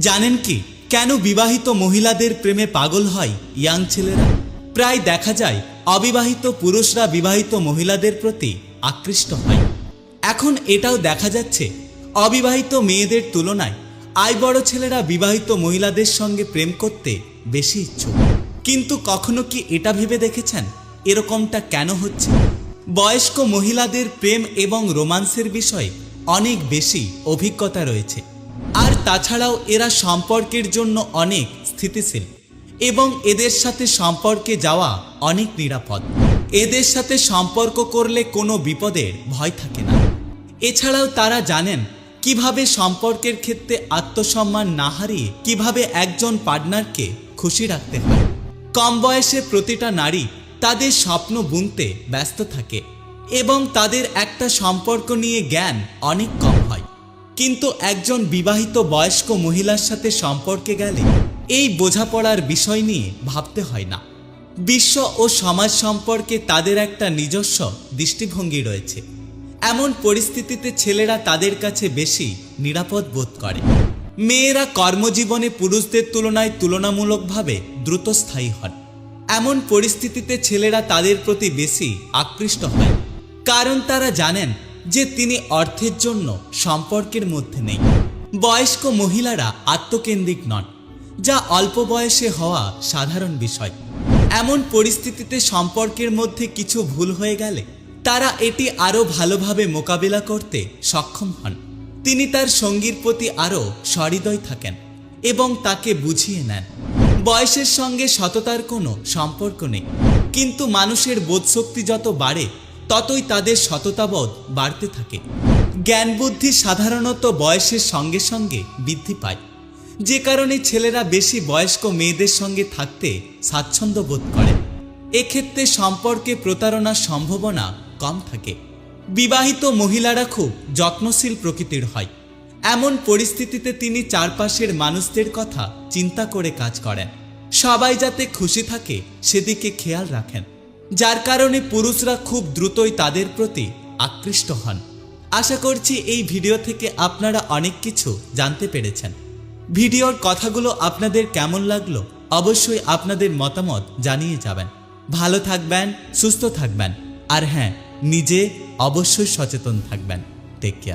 জানেন কি? কেন বিবাহিত মহিলাদের প্রেমে পাগল হয় ইয়াং ছেলেরা? প্রায় দেখা যায় অবিবাহিত পুরুষরা বিবাহিত মহিলাদের প্রতি আকৃষ্ট হয়। এখন এটাও দেখা যাচ্ছে অবিবাহিত মেয়েদের তুলনায় আয় বড় ছেলেরা বিবাহিত মহিলাদের সঙ্গে প্রেম করতে বেশি ইচ্ছুক। কিন্তু কখনো কি এটা ভেবে দেখেছেন? এরকমটা কেন হচ্ছে? বয়স্ক মহিলাদের প্রেম এবং রোমান্সের বিষয়ে অনেক বেশি অভিজ্ঞতা রয়েছে। আর তাছাড়াও এরা সম্পর্কের জন্য অনেক স্থিতিশীল এবং এদের সাথে সম্পর্কে যাওয়া অনেক নিরাপদ। এদের সাথে সম্পর্ক করলে কোনো বিপদের ভয় থাকে না। এছাড়াও তারা জানেন কীভাবে সম্পর্কের ক্ষেত্রে আত্মসম্মান না হারিয়ে কীভাবে একজন পার্টনারকে খুশি রাখতে হয়। কম বয়সে প্রতিটা নারী তাদের স্বপ্ন বুনতে ব্যস্ত থাকে এবং তাদের একটা সম্পর্ক নিয়ে জ্ঞান অনেক কম। কিন্তু একজন বিবাহিত বয়স্ক মহিলার সাথে সম্পর্কে গেলে এই বোঝাপড়ার বিষয় নিয়ে ভাবতে হয় না। বিশ্ব ও সমাজ সম্পর্কে তাদের একটা নিজস্ব দৃষ্টিভঙ্গি রয়েছে। এমন পরিস্থিতিতে ছেলেরা তাদের কাছে বেশি নিরাপদ বোধ করে। মেয়েরা কর্মজীবনে পুরুষদের তুলনায় তুলনামূলকভাবে দ্রুত স্থায়ী হন। এমন পরিস্থিতিতে ছেলেরা তাদের প্রতি বেশি আকৃষ্ট হয়। কারণ তারা জানেন যে তিনি অর্থের জন্য সম্পর্কের মধ্যে নেই। বয়স্ক মহিলারা আত্মকেন্দ্রিক নন, যা অল্প বয়সে হওয়া সাধারণ বিষয়। এমন পরিস্থিতিতে সম্পর্কের মধ্যে কিছু ভুল হয়ে গেলে তারা এটি আরও ভালোভাবে মোকাবিলা করতে সক্ষম হন। তিনি তার সঙ্গীর প্রতি আরও সহৃদয় থাকেন এবং তাকে বুঝিয়ে নেন। বয়সের সঙ্গে সততার কোনো সম্পর্ক নেই, কিন্তু মানুষের বোধশক্তি যত বাড়ে ততই তাদের সততাবোধ বাড়তে থাকে। জ্ঞান বুদ্ধি সাধারণত বয়সের সঙ্গে সঙ্গে বৃদ্ধি পায়। যে কারণে ছেলেরা বেশি বয়স্ক মেয়েদের সঙ্গে থাকতে স্বাচ্ছন্দ্য বোধ করে। এক্ষেত্রে সম্পর্কে প্রতারণার সম্ভাবনা কম থাকে। বিবাহিত মহিলারা খুব যত্নশীল প্রকৃতির হয়। এমন পরিস্থিতিতে তিনি চারপাশের মানুষদের কথা চিন্তা করে কাজ করেন। সবাই যাতে খুশি থাকে সেদিকে খেয়াল রাখেন। যার কারণে পুরুষরা খুব দ্রুতই তাদের প্রতি আকৃষ্ট হন। আশা করছি এই ভিডিও থেকে আপনারা অনেক কিছু জানতে পেরেছেন। ভিডিওর কথাগুলো আপনাদের কেমন লাগল অবশ্যই আপনাদের মতামত জানিয়ে যাবেন। ভালো থাকবেন, সুস্থ থাকবেন, আর হ্যাঁ নিজে অবশ্যই সচেতন থাকবেন। Take care